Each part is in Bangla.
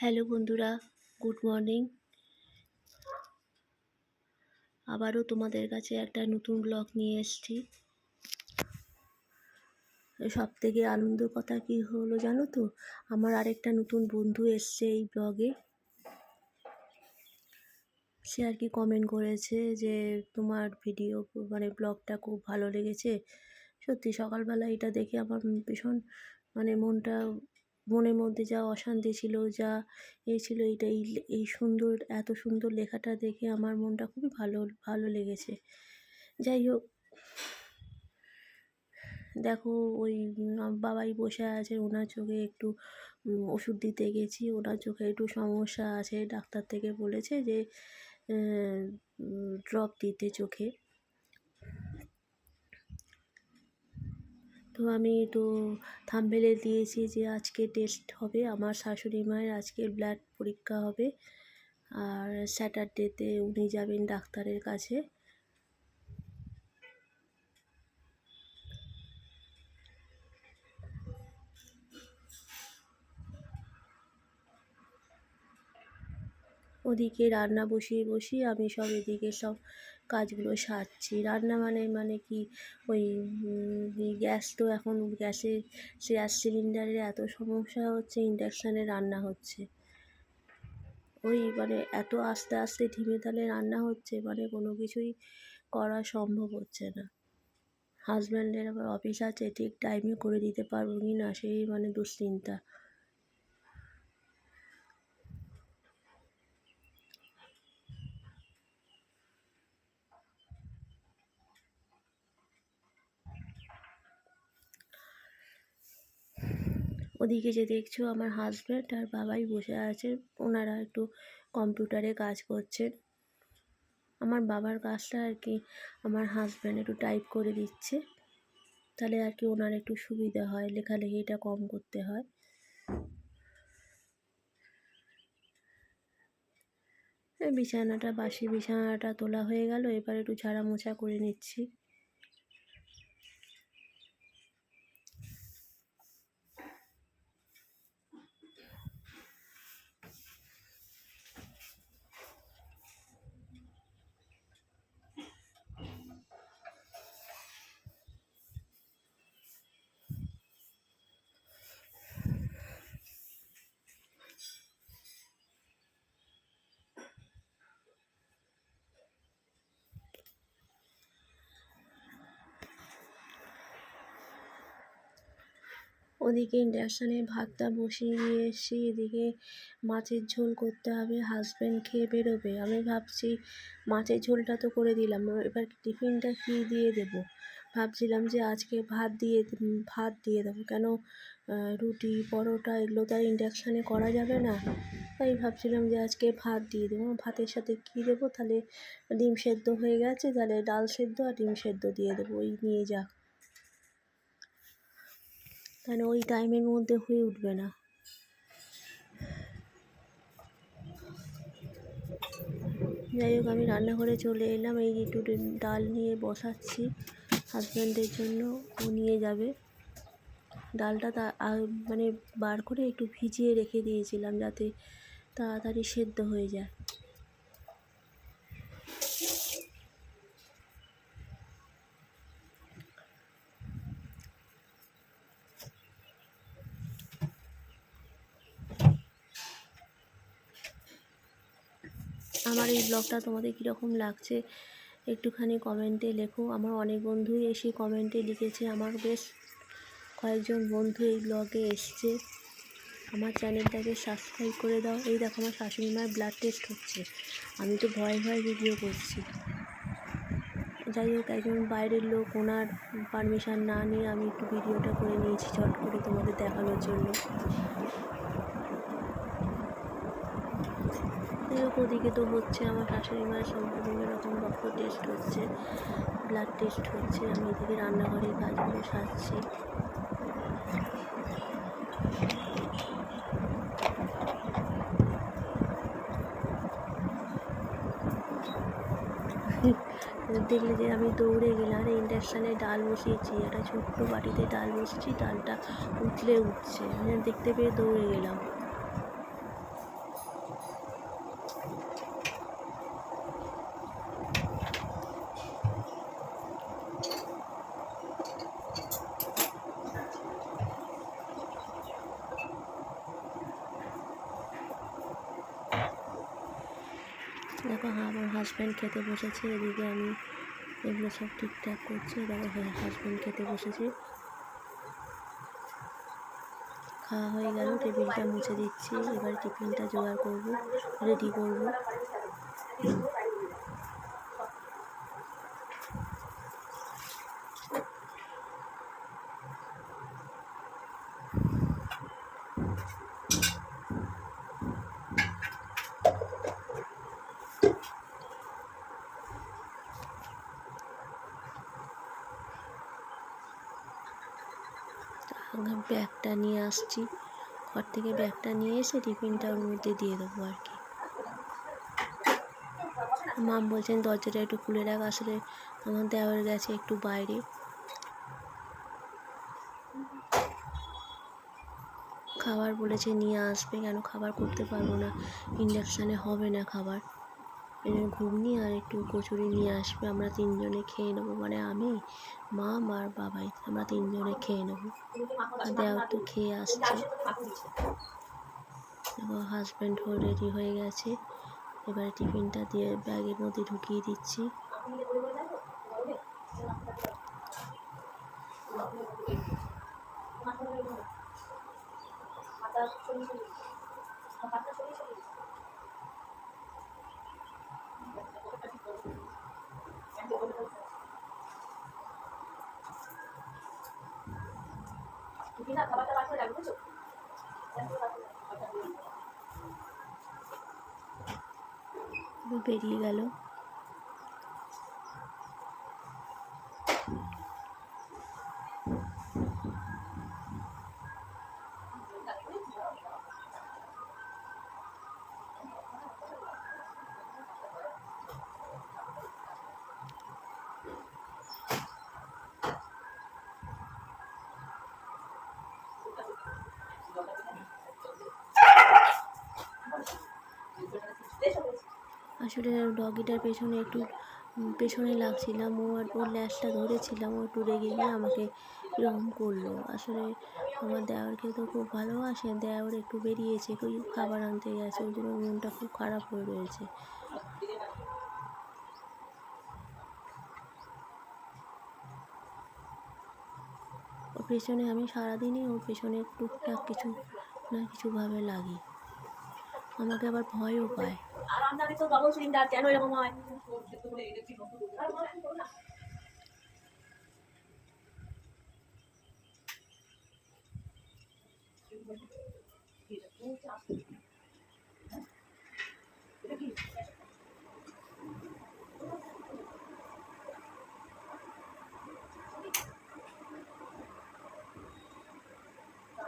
হ্যালো বন্ধুরা, গুড মর্নিং। আবারও তোমাদের কাছে একটা নতুন ব্লগ নিয়ে এসেছি। সব থেকে আনন্দ কথা কি হলো জানো তো? আমার আরেকটা নতুন বন্ধু এসছে এই ব্লগে। সে আর কি কমেন্ট করেছে যে তোমার ভিডিও মানে ব্লগটা খুব ভালো লেগেছে। সত্যি সকালবেলা এটা দেখে আমার ভীষণ মানে মনটা মনের মধ্যে যা অশান্তি ছিল, যা এ ছিল, এইটা, এই এই সুন্দর, এত সুন্দর লেখাটা দেখে আমার মনটা খুবই ভালো ভালো লেগেছে। যাই হোক, দেখো ওই বাবাই বসে আছে, ওনার চোখে একটু ওষুধ দিতে গেছি, ওনার চোখে একটু সমস্যা আছে, ডাক্তার থেকে বলেছে যে ড্রপ দিতে চোখে। তো আমি তো থাম্বেলে দিয়েছি যে আজকে টেস্ট হবে। আমার শাশুড়ি মায়ের আজকে ব্লাড পরীক্ষা হবে। আর স্যাটারডেতে উনি যাবেন ডাক্তারের কাছে। ওদিকে রান্না বসিয়ে বসিয়ে আমি সব এদিকে সব কাজগুলো সারছি। রান্না মানে মানে কি? ওই গ্যাস তো এখন গ্যাসে গ্যাস সিলিন্ডারের এত সমস্যা হচ্ছে, ইন্ডাকশানে রান্না হচ্ছে। ওই মানে এত আস্তে আস্তে ধিমে তালে রান্না হচ্ছে মানে কোনো কিছুই করা সম্ভব হচ্ছে না। হাজব্যান্ডের আবার অফিস আছে, ঠিক টাইমে করে দিতে পারব কি না, সেই মানে দুশ্চিন্তা। ওদিকে যে দেখছ আমার হাজব্যান্ড আর বাবাই বসে আছে। ওনারা একটু কম্পিউটারে কাজ করছেন। আমার বাবার কাজটা আর কি আমার হাজব্যান্ড একটু টাইপ করে দিচ্ছে। তাহলে আর কি ওনার একটু সুবিধা হয়, লেখালেখিটা কম করতে হয়। বিছানাটা, বাসি বিছানাটা তোলা হয়ে গেল। এবার একটু ঝাড়া মোছা করে নিচ্ছি। ওদিকে ইন্ডাকশানে ভাতটা বসিয়ে দিয়ে এসছি এদিকে মাছের ঝোল করতে হবে হাজব্যান্ড খেয়ে বেরোবে। আমি ভাবছি মাছের ঝোলটা তো করে দিলাম, এবার টিফিনটা কী দিয়ে দেবো? ভাবছিলাম যে আজকে ভাত দিয়ে ভাত দিয়ে দেবো। কেন রুটি, পরোটা এগুলো তো আর ইন্ডাকশানে করা যাবে না। তাই ভাবছিলাম যে আজকে ভাত দিয়ে দেবো। ভাতের সাথে কী দেবো? তাহলে ডিম সেদ্ধ হয়ে গেছে, তাহলে ডাল সেদ্ধ আর ডিম সেদ্ধ দিয়ে দেবো। ওই নিয়ে যাক। তাহলে ওই টাইমের মধ্যে হয়ে উঠবে না। যাই হোক, আমি রান্নাঘরে চলে এলাম। এই একটু ডাল নিয়ে বসাচ্ছি হাজব্যান্ডের জন্য, ও নিয়ে যাবে। ডালটা তা মানে বার করে একটু ভিজিয়ে রেখে দিয়েছিলাম যাতে তাড়াতাড়ি সেদ্ধ হয়ে যায়। আমার এই ব্লগটা তোমাদের কীরকম লাগছে একটুখানি কমেন্টে লেখো। আমার অনেক বন্ধুই এসে কমেন্টে লিখেছে, আমার বেশ কয়েকজন বন্ধু এই ব্লগে এসছে। আমার চ্যানেলটাকে সাবস্ক্রাইব করে দাও। এই দেখো, আমার শাশুড়ি মায়ের ব্লাড টেস্ট হচ্ছে। আমি তো ভয়ে ভয়ে ভিডিও করছি। যাই হোক, একজন বাইরের লোক, ওনার পারমিশন না নিয়ে আমি একটু ভিডিওটা করে নিয়েছি, চট করে তোমাদের দেখানোর জন্য যাই ওদিকে তো হচ্ছে, আমার শাশুড়ি মায়ের বিভিন্ন রকম রক্ত টেস্ট হচ্ছে ব্লাড টেস্ট হচ্ছে, আমি এদিকে রান্নাঘরের কাজগুলো সারছি। দেখলে যে আমি দৌড়ে গেলাম, আর ইন্ডাকশানে ডাল বসিয়েছি, একটা ছোট্ট বাটিতে ডাল বসিয়েছি ডালটা উঠলে উঠছে। দেখতে পেয়ে দৌড়ে গেলাম। দেখো হ্যাঁ আমার হাজব্যান্ড খেতে বসেছে, এদিকে আমি এগুলো সব ঠিকঠাক করছি, দেখো হাজব্যান্ড খেতে বসেছে। খাওয়া হয়ে গেল, টেবিলটা মুছে দিচ্ছি, এবার টিফিনটা জোগাড় করব রেডি করব। ব্যাগটা নিয়ে আসছি। ঘর থেকে ব্যাগটা নিয়ে এসে টিফিনটা ওর মধ্যে দিয়ে দেবো আর কি। মাম বলছেন, দরজাটা একটু খুলে রাখ, আসলে আমার দেওয়ার গেছে একটু বাইরে। খাবার বলেছে নিয়ে আসবে, কেন খাবার করতে পারব না, ইন্ডাকশানে হবে না খাবার। ঘুগনি আর একটু কচুরি নিয়ে আসবে, আমরা তিনজনে খেয়ে নেব। মানে আমি, মা আর বাবাই, আমরা তিনজনে খেয়ে নেব। দেওয়ার তো খেয়ে আসছে। হাজব্যান্ডও রেডি হয়ে গেছে। এবারে টিফিনটা দিয়ে, ব্যাগের মধ্যে ঢুকিয়ে দিচ্ছি। বেরিয়ে গেল। আসলে ডগিটার পেছনে একটু পেছনে লাগছিলাম। ও ওর ল্যাসটা ধরেছিলাম। ও রেগে গিয়ে আমাকে এরকম করল। আসলে আমার দেওরকে তো খুব ভালোবাসে। দেওর একটু বেরিয়েছে ওই খাবার আনতে গেছে। ওই জন্য মনটা খুব খারাপ হয়ে রয়েছে। ওর পেছনে আমি সারাদিনই ওর পেছনে টুকটাক কিছু না কিছুভাবে লাগি। আমাকে আবার ভয়ও পায়। আর তো ডবল সিলিন্ডার কেন এরকম হয়?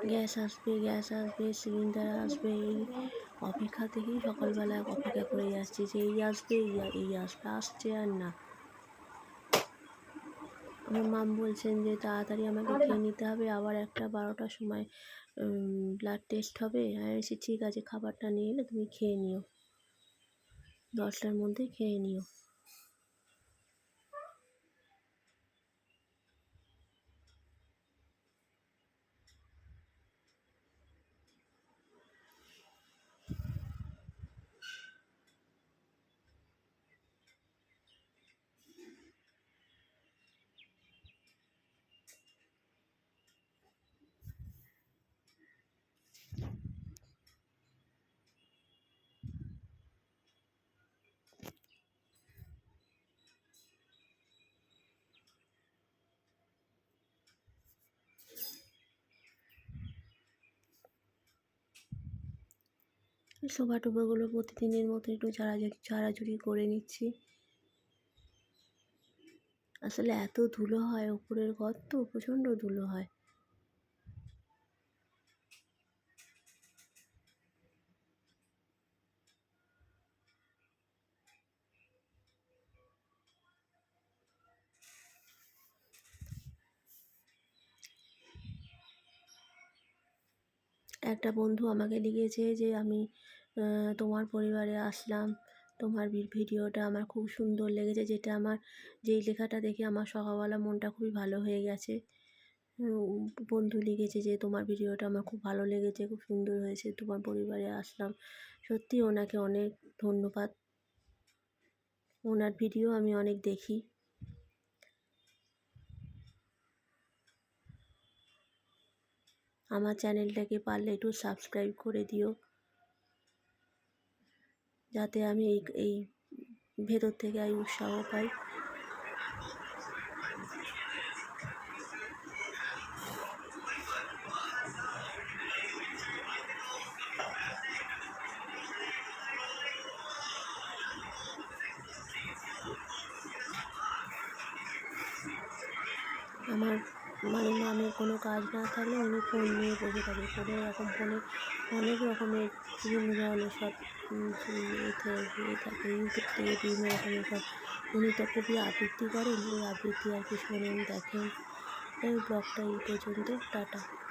গ্যাস আসবে গ্যাস আসবে সিলিন্ডার আসবে অপেক্ষা থেকেই সকালবেলা অপেক্ষা করে যাচ্ছি যে, এই আসবে এই আসবে, আসছে আর না। আমার মাম বলছেন যে, তাড়াতাড়ি আমাকে খেয়ে নিতে হবে, আবার একটা বারোটার সময় ব্লাড টেস্ট হবে। হ্যাঁ বলছি, ঠিক আছে, খাবারটা নিয়ে এলে তুমি খেয়ে নিও। দশটার মধ্যে খেয়ে নিও। সোফা টোফাগুলো প্রতিদিনের মতো একটু ঝাড়াঝুড়ি ঝাড়াঝুড়ি করে নিচ্ছি। আসলে এত ধুলো হয়, ওপরের ঘর তো প্রচণ্ড ধুলো হয়। একটা বন্ধু আমাকে লিখেছে যে আমি তোমার পরিবারে আসলাম। তোমার ভিডিওটা আমার খুব সুন্দর লেগেছে, যেটা আমার, যেই লেখাটা দেখে আমার সকালবেলা মনটা খুবই ভালো হয়ে গেছে। বন্ধু লিখেছে যে তোমার ভিডিওটা আমার খুব ভালো লেগেছে, খুব সুন্দর হয়েছে, তোমার পরিবারে আসলাম। সত্যি ওনাকে অনেক ধন্যবাদ। ওনার ভিডিও আমি অনেক দেখি। আমার চ্যানেলটাকে পারলে একটু সাবস্ক্রাইব করে দিও। যাতে আমি এই এই ভেতর থেকে আমি উৎসাহ পাই। আমার মানে মামের কোনো কাজ না থাকলে উনি ফোন নিয়ে বসে থাকে। ফোনে এরকম ফোনে অনেক রকমের বিভিন্ন ধরনের সব ইয়ে থাকে। ইউটিউব থেকে বিভিন্ন রকমের সব। উনি তো খুবই আবৃত্তি করেন। ওই আবৃত্তি আর কি শোনেন, দেখেন। এই ব্লগটা এই পর্যন্ত। টাটা।